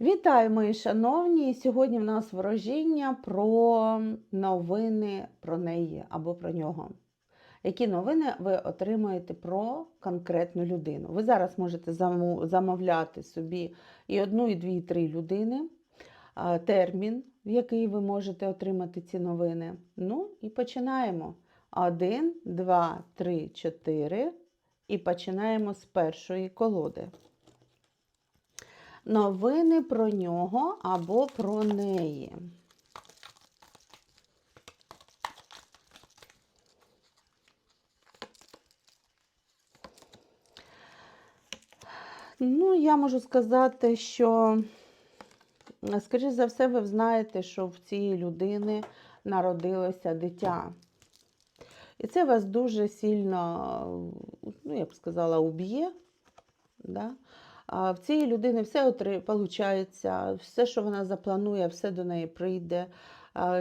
Вітаю, мої шановні! Сьогодні в нас ворожіння про новини про неї або про нього. Які новини ви отримаєте про конкретну людину? Ви зараз можете замовляти собі і одну, і дві, і три людини, термін, в який ви можете отримати ці новини. Ну і починаємо. Один, два, три, чотири. І починаємо з першої колоди новини про нього або про неї. Ну, я можу сказати, що, скоріш за все, ви знаєте, що в цієї людини народилося дитя. І це вас дуже сильно, ну, я б сказала, уб'є. Да? В цієї людини все виходить, все, що вона запланує, все до неї прийде.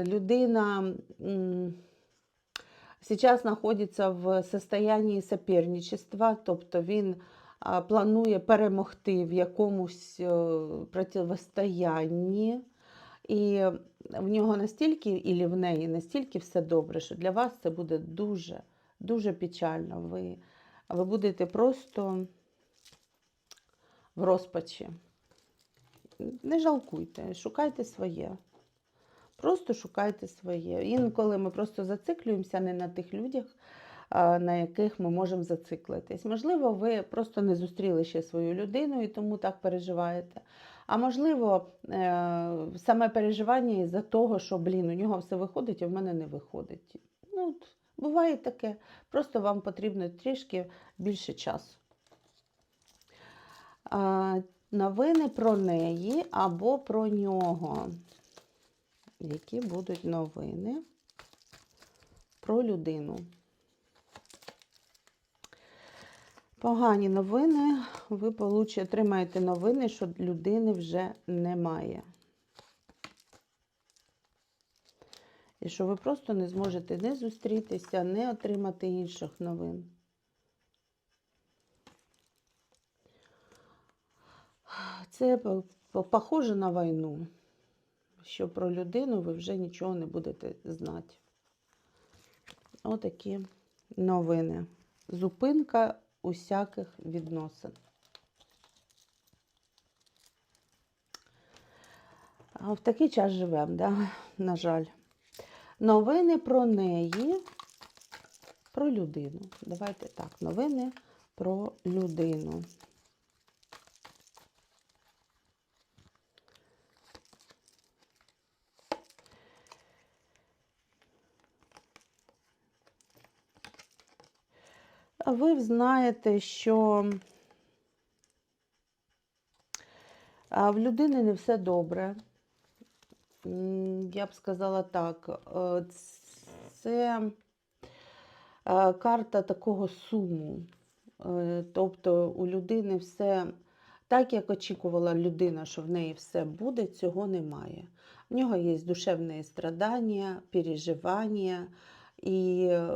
Людина зараз знаходиться в состоянні соперничества, тобто він планує перемогти в якомусь е, протистоянні. І в нього настільки, і в неї настільки все добре, що для вас це буде дуже, дуже печально. Ви, ви будете просто в розпачі. Не жалкуйте, шукайте своє. Просто шукайте своє. Інколи ми просто зациклюємося не на тих людях, на яких ми можемо зациклитись. Можливо, ви просто не зустріли ще свою людину і тому так переживаєте. А можливо, е, саме переживання із-за того, що, блін, у нього все виходить, а в мене не виходить. Ну, буває таке. Просто вам потрібно трішки більше часу. Новини про неї або про нього. Які будуть новини про людину? Погані новини, ви получите, отримаєте новини, що людини вже немає. І що ви просто не зможете не зустрітися, не отримати інших новин. Це по- по- похоже на війну, що про людину ви вже нічого не будете знати. Отакі новини. Зупинка усяких відносин. В такий час живемо, да? на жаль. Новини про неї, про людину. Давайте так, новини про людину. Ви знаєте, що в людини не все добре. Я б сказала так, е, це е, карта такого суму. Е, Тобто у людини все так, як очікувала людина, що в неї все буде, цього немає. В нього є душевне страдання, переживання. І е,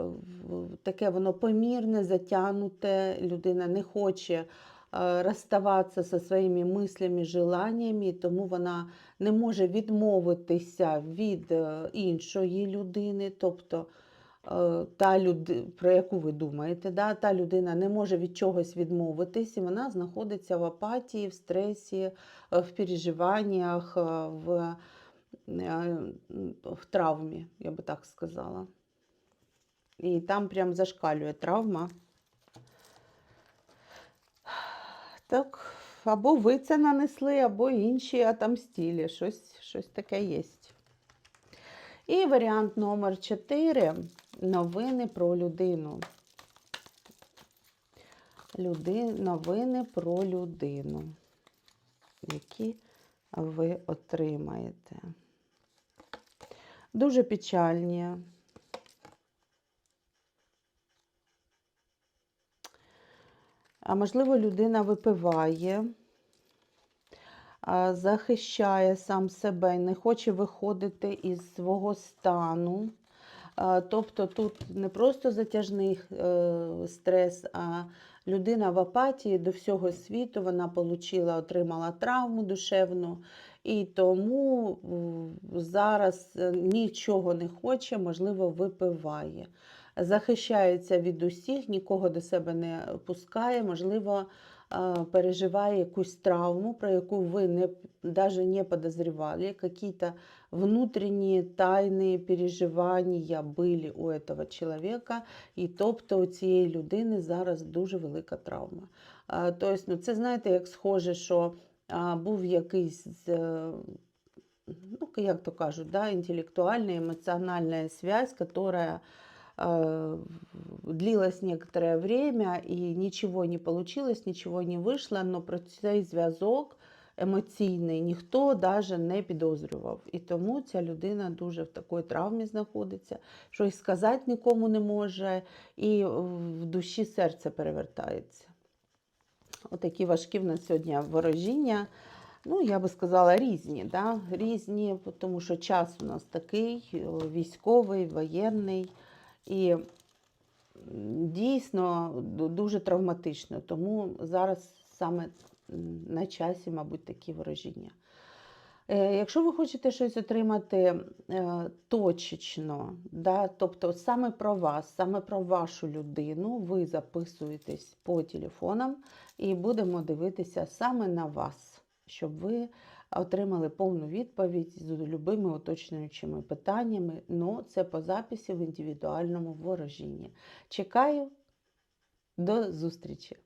таке воно помірне, затягнуте. Людина не хоче е, розставатися зі своїми мислями, желаннями, тому вона не може відмовитися від е, іншої людини. Тобто та люди, про яку ви думаєте, да? та людина не може від чогось відмовитись, і вона знаходиться в апатії, в стресі, в переживаннях, в, в травмі, я би так сказала. І там прям зашкалює травма. Так, або ви це нанесли, або інші отомстили. Щось, щось таке є. І варіант номер 4 новини про людину. Люди, новини про людину, які ви отримаєте. Дуже печальні. А можливо, людина випиває, захищає сам себе не хоче виходити із свого стану. Тобто тут не просто затяжний е, стрес, а людина в апатії до всього світу, вона получила, отримала травму душевну, і тому зараз е, нічого не хоче, можливо, випиває. Захищається від усіх, нікого до себе не пускає, можливо, переживає якусь травму, про яку ви не, даже не подозревали, какие-то внутренние переживання були у этого чоловіка, і тобто у цієї людини зараз дуже велика травма. Тобто, ну, це знаєте, як схоже, що був якийсь, е, ну, як то кажуть, да, інтелектуальна, емоціональна связь, которая э, длилась некоторое время, и ничего не получилось, ничего не вийшло, но про цей зв'язок емоційний ніхто даже не підозрював. І тому ця людина дуже в такій травмі знаходиться, що й сказати нікому не може, і в душі серце перевертається. Отакі важкі в нас сьогодні ворожіння. Ну, я би сказала, різні, да? різні, тому що час у нас такий військовий, воєнний. І дійсно дуже травматично. Тому зараз саме на часі, мабуть, такі ворожіння. Е, Якщо ви хочете щось отримати е, точечно, да, тобто саме про вас, саме про вашу людину, ви записуєтесь по телефонам і будемо дивитися саме на вас, щоб ви отримали повну відповідь з любими уточнюючими питаннями. Ну, це по записі в індивідуальному ворожінні. Чекаю до зустрічі!